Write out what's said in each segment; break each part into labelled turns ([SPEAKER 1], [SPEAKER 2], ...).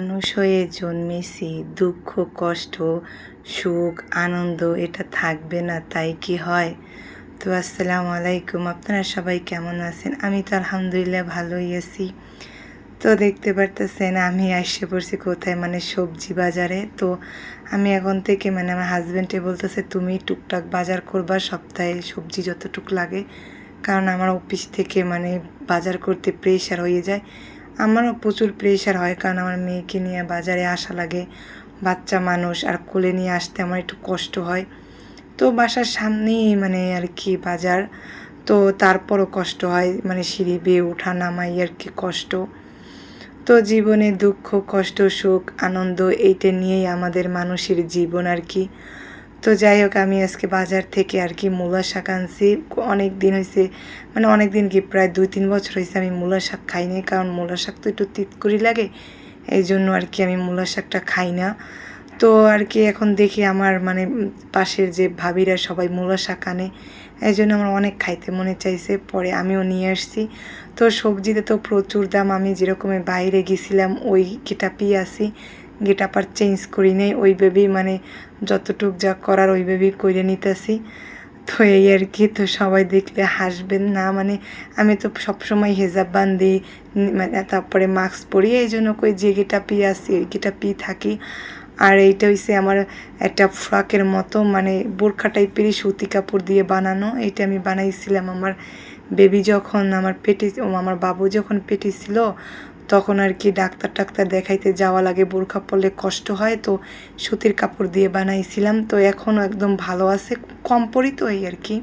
[SPEAKER 1] মানুষ হয়ে জন্মেছি, দুঃখ, কষ্ট, সুখ, আনন্দ, এটা থাকবে না, তাই কি হয়? তো আসসালামু আলাইকুম, আপনারা সবাই কেমন আছেন? আমি তো আলহামদুলিল্লাহ ভালোই আছি। তো দেখতে পারতেছেন, আমি আসে পড়ছি কোথায়? মানে সবজি বাজারে। তো আমি এখন থেকে মানে আমার হাজব্যান্ডে বলতেছে, তুমি টুকটাক বাজার করবা, সপ্তাহে সবজি যতটুক লাগে। কারণ আমার অফিস থেকে মানে বাজার করতে প্রেশার হয়ে যায়। আমারও প্রচুর প্রেশার হয়, কারণ আমার মেয়েকে নিয়ে বাজারে আসা লাগে। বাচ্চা মানুষ আর কোলে নিয়ে আসতে আমার একটু কষ্ট হয়। তো বাসার সামনেই মানে আর কি বাজার। তো তারপরও কষ্ট হয় মানে সিঁড়ি বেয়ে ওঠা, নামাই আর কি কষ্ট। তো জীবনে দুঃখ, কষ্ট, সুখ, আনন্দ এইটা নিয়েই আমাদের মানুষের জীবন আর কি। তো যাই হোক, আমি আজকে বাজার থেকে আর কি মূলা শাক আনছি। অনেক দিন হয়েছে মানে অনেক দিন কি, প্রায় দুই তিন বছর হয়েছে আমি মূলা শাক খাই খাইনি কারণ মূলা শাক তো একটু তিতকুরি লাগে, এই জন্য আর কি আমি মূলা শাকটা খাই না। তো আর কি এখন দেখি আমার মানে পাশের যে ভাবিরা সবাই মূলা শাক আনে, এই জন্য আমার অনেক খাইতে মনে চাইছে, পরে আমিও নিয়ে আসছি। তো সবজিতে তো প্রচুর দাম, আমি যেরকমের বাইরে গেছিলাম ওই গেটাপি আসি গেটাপ আর চেঞ্জ করি নেই, ওই ভেবেই মানে যতটুক যা করার ওই ভেবেই করে নিতেছি। তো এই আর কি, তো সবাই দেখলে হাসবেন না মানে আমি তো সবসময় হেজাব বান্ধি মানে তারপরে মাস্ক পরি, এই জন্য কই যে গেটাপি আসি ওই গেটাপি থাকি। আর এইটা হইছে আমার একটা ফ্রকের মতো মানে বোরখা টাইপেরই সুতি কাপড় দিয়ে বানানো, এইটা আমি বানাইছিলাম আমার বেবি যখন আমার পেটে আমার বাবু যখন পেটে ছিল তখন আর কি ডাক্তার টাক্তার দেখাইতে যাওয়া লাগে, বোরখা পরলে কষ্ট হয়, তো সুতির কাপড় দিয়ে বানাইছিলাম, তো এখনও একদম ভালো আছে, কম পরি তো এই আর কি।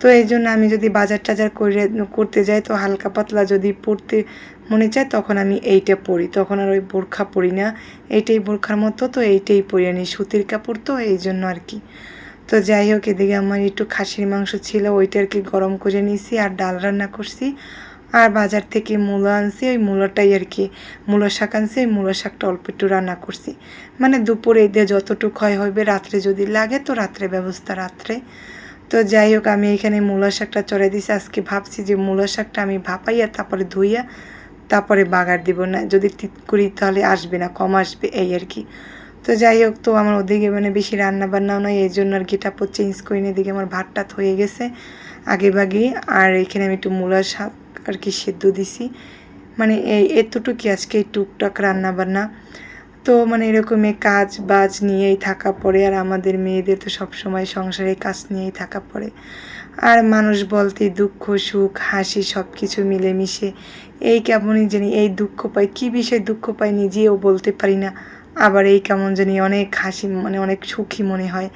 [SPEAKER 1] তো এই জন্য আমি যদি বাজার টাজার করে করতে যাই, তো হালকা পাতলা যদি পড়তে মনে চায়, তখন আমি এইটা পরি, তখন আর ওই বোরখা পরি না। এইটাই বোরখার মতো, তো এইটাই পরি আনি সুতির কাপড় তো এই জন্য আর কি। তো যাই হোক, এদিকে আমার একটু খাসির মাংস ছিল, ওইটা আর কি গরম করে নিয়েছি, আর ডাল রান্না করছি। আর বাজার থেকে মূলো আনছি, ওই মূলোটাই আর কি। মূলো শাক আনছি, ওই মূলো শাকটা অল্প একটু রান্না করছি। মানে দুপুরে দিয়ে যতটুকু হয় হবে রাত্রে যদি লাগে তো রাত্রে ব্যবস্থা, রাত্রে। তো যাই হোক, আমি এখানে মূলা শাকটা চড়াই দিছি। আজকে ভাবছি যে মূলা শাকটা আমি ভাপাইয়া, তারপরে ধুইয়া, তারপরে বাগার দিব না। যদি করি তাহলে আসবে না, কম আসবে, এই আর কি। তো যাই হোক, তো আমার ওদিকে মানে বেশি রান্না বান্নাও নয় এই জন্য আর কি টাপড় চেঞ্জ করি না এদিকে আমার ভাতটা হয়ে গেছে আগে বাগে আর এখানে আমি একটু মূলার শাক আর কি সেদ্ধ দিছি। মানে এই এতটুকুই আজকে এই টুকটাক রান্না বান্না তো মানে এরকমই কাজ বাজ নিয়েই থাকা পড়ে আর আমাদের মেয়েদের তো সবসময় সংসারে কাজ নিয়েই থাকা পড়ে। আর মানুষ বলতে দুঃখ, সুখ, হাসি সব কিছু মিলেমিশে। এই কেমনই জানি এই দুঃখ পাই, কী বিষয়ে দুঃখ পাই নিজেও বলতে পারি না। আবার এই কেমন জানি অনেক হাসি মানে অনেক সুখী মনে হয়।